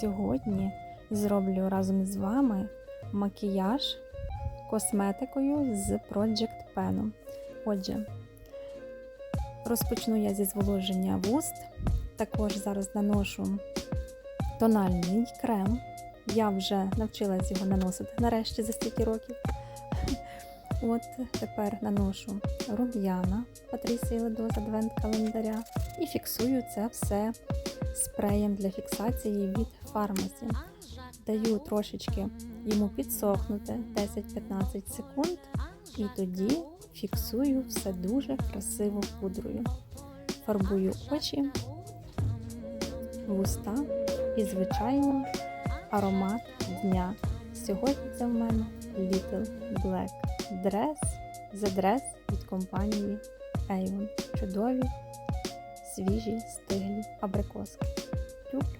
Сьогодні зроблю разом з вами макіяж косметикою з Project Pen. Отже, розпочну я зі зволоження вуст. Також зараз наношу тональний крем. Я вже навчилась його наносити нарешті за стільки років. От тепер наношу рум'яна Патрісії Ледоз адвент календаря і фіксую це все спреєм для фіксації від фармасі. Даю трошечки йому підсохнути 10-15 секунд, і тоді фіксую все дуже красиво пудрою. Фарбую очі, вуста і, звичайно, аромат дня. Сьогодні це в мене Little Black Dress The Dress від компанії Avon. Чудові, свіжі, стиглі абрикоски. Люблю.